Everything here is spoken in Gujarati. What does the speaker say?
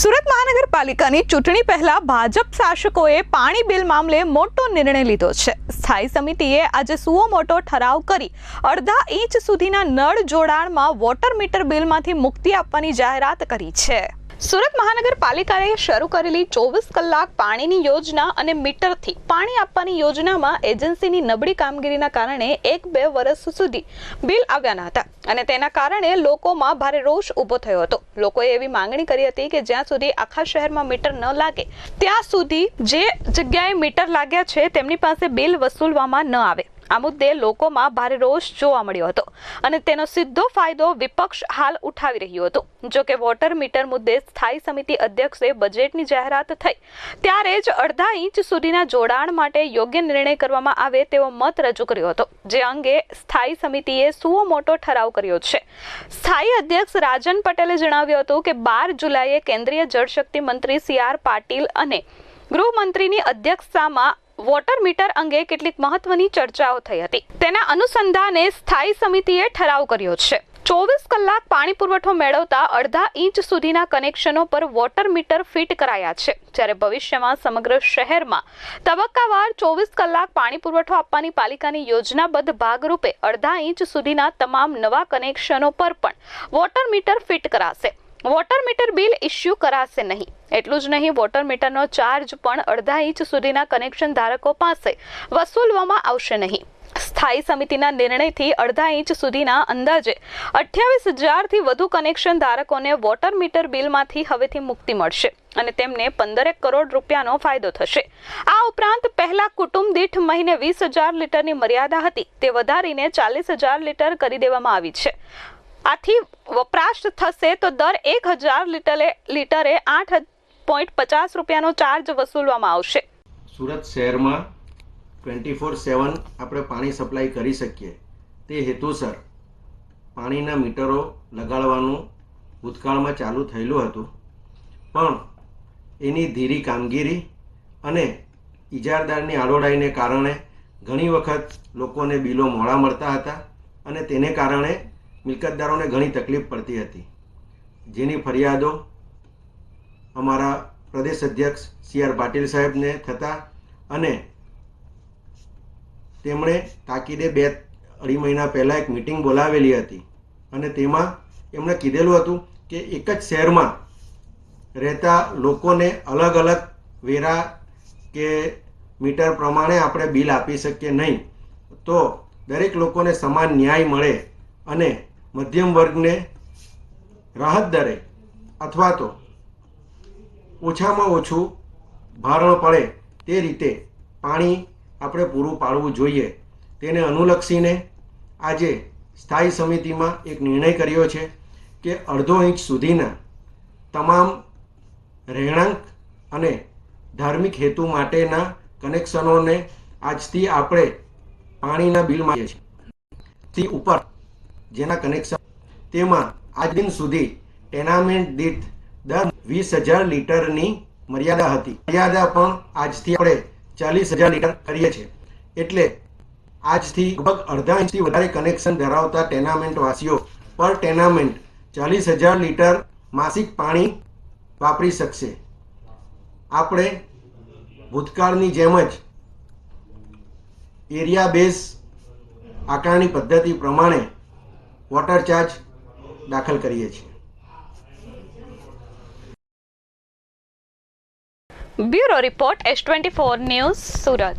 સુરત મહાનગરપાલિકાની ચૂંટણી પહેલા ભાજપ શાસકોએ પાણી બિલ મામલે મોટો નિર્ણય લીધો છે. સ્થાયી સમિતિએ આજે સુઓ મોટો ઠરાવ કરી અડધા ઇંચ સુધીના નળ જોડાણમાં વોટર મીટર બિલમાંથી મુક્તિ આપવાની જાહેરાત કરી છે. સુરત મહાનગરપાલિકાએ શરૂ કરેલી ચોવીસ કલાક પાણીની યોજના અને મીટરથી પાણી આપવાની યોજનામાં એજન્સીની નબળી કામગીરીના કારણે એક બે વર્ષ સુધી બિલ આવ્યા ન હતા. અને તેના કારણે લોકોમાં ભારે રોષ ઊભો થયો હતો. લોકોએ એવી માંગણી કરી હતી કે જ્યાં સુધી આખા શહેરમાં મીટર ન લાગે, ત્યાં સુધી જે જગ્યાએ મીટર લાગ્યા છે તેમની પાસે બિલ વસૂલવામાં ન આવે. આ મુદ્દે લોકોમાં ભારે રોષ જોવા મળ્યો હતો અને તેનો સીધો ફાયદો વિપક્ષ હાલ ઉઠાવી રહ્યું હતું. જો કે વોટર મીટર મુદ્દે સ્થાયી સમિતિ અધ્યક્ષે બજેટની જાહેરાત થઈ. ત્યારે જ અડધા ઇંચ સુધીના જોડાણ માટે યોગ્ય નિર્ણય કરવામાં આવે તેવો મત રજૂ કર્યો હતો. જે અંગે સ્થાયી સમિતિએ સુઓ મોટો ઠરાવ કર્યો છે. સ્થાયી અધ્યક્ષ રાજન પટેલે જણાવ્યું હતું કે બાર જુલાઈએ કેન્દ્રીય જળશક્તિ મંત્રી સી આર પાટીલ અને ગૃહમંત્રીની અધ્યક્ષતામાં વોટર મીટર અંગે કેટલીક મહત્વની ચર્ચાઓ થઈ હતી. તેના અનુસંધાને સ્થાયી સમિતિએ ઠરાવ કર્યો છે. ચોવીસ કલાક પાણી પુરવઠો મેળવતા અડધા ઇંચ સુધીના કનેક્શનો પર વોટર મીટર ફિટ કરાયા છે. જ્યારે ભવિષ્યમાં સમગ્ર શહેરમાં તબક્કાવાર ચોવીસ કલાક પાણી પુરવઠો આપવાની પાલિકાની યોજનાબદ્ધ ભાગરૂપે અડધા ઇંચ સુધીના તમામ નવા કનેક્શનો પર પણ વોટર મીટર ફિટ કરાશે. વોટર મીટર બિલ ઇસ્યુ કરાશે નહીં. એટલું જ નહીં, વોટર મીટરનો ચાર્જ પણ અડધા ઇંચ સુધીના કનેક્શન ધારકો પાસે વસૂલવામાં આવશે નહીં. સ્થાયી સમિતિના નિર્ણયથી અડધા ઇંચ સુધીના અંદાજે અઠ્યાવીસ હજારથી વધુ કનેક્શન ધારકોને વોટર મીટર બિલમાંથી હવેથી મુક્તિ મળશે અને તેમને પંદરેક કરોડ રૂપિયાનો ફાયદો થશે. આ ઉપરાંત પહેલા કુટુંબ દીઠ મહિને વીસ હજાર લીટરની મર્યાદા હતી, તે વધારીને ચાલીસ હજાર લીટર કરી દેવામાં આવી છે. આથી વપરાશ થશે તો દર એક હજાર લીટરે લીટરે આઠ પોઈન્ટ પચાસ રૂપિયાનો ચાર્જ વસૂલવામાં આવશે. સુરત શહેરમાં ટ્વેન્ટી ફોર સેવન આપણે પાણી સપ્લાય કરી શકીએ. તે હેતુસર પાણીના મીટરો લગાડવાનું ભૂતકાળમાં ચાલુ થયેલું હતું. પણ એની ધીરી કામગીરી અને ઇજારદારની આડોડાઈને કારણે ઘણી વખત લોકોને બિલો મોડા મળતા હતા અને તેને કારણે મિલકતદારોને ઘણી તકલીફ પડતી હતી. જેની ફરિયાદો અમારા પ્રદેશ અધ્યક્ષ સી આર પાટીલ સાહેબને થતા અને તેમણે તાકીદે બે અઢી મહિના પહેલાં એક મિટિંગ બોલાવેલી હતી. અને તેમાં એમણે કીધેલું હતું કે એક જ શહેરમાં રહેતા લોકોને અલગ અલગ વેરા કે મીટર પ્રમાણે આપણે બિલ આપી શકીએ નહીં. તો દરેક લોકોને સમાન ન્યાય મળે અને મધ્યમ વર્ગને રાહત દરે અથવા તો ઓછામાં ઓછું ભારણ પડે તે રીતે પાણી આપણે પૂરું પાડવું જોઈએ. તેને અનુલક્ષીને આજે સ્થાયી સમિતિમાં એક નિર્ણય કર્યો છે કે અડધો ઇંચ સુધીના તમામ રહેણાંક અને ધાર્મિક હેતુ માટેના કનેક્શનોને આજથી આપણે પાણીના બિલ માંગીએ છીએ. ઉપર જેના કનેક્શન તેમાં આજ દિન સુધી ટેનામેન્ટ દીઠ દર વીસ હજાર લીટરની મર્યાદા હતી. મર્યાદા પણ આજથી આપણે ચાલીસ હજાર લીટર કરીએ છીએ. એટલે આજથી લગભગ અડધા ઇંચથી વધારે કનેક્શન ધરાવતા ટેનામેન્ટ વાસીઓ પર ટેનામેન્ટ ચાલીસ હજાર લીટર માસિક પાણી વાપરી શકશે. આપણે ભૂતકાળની જેમ જ એરિયા બેઝ આકારણી પદ્ધતિ પ્રમાણે વોટર ચાર્જ દાખલ કરીએ છીએ. Bureau report S twenty four news Surat.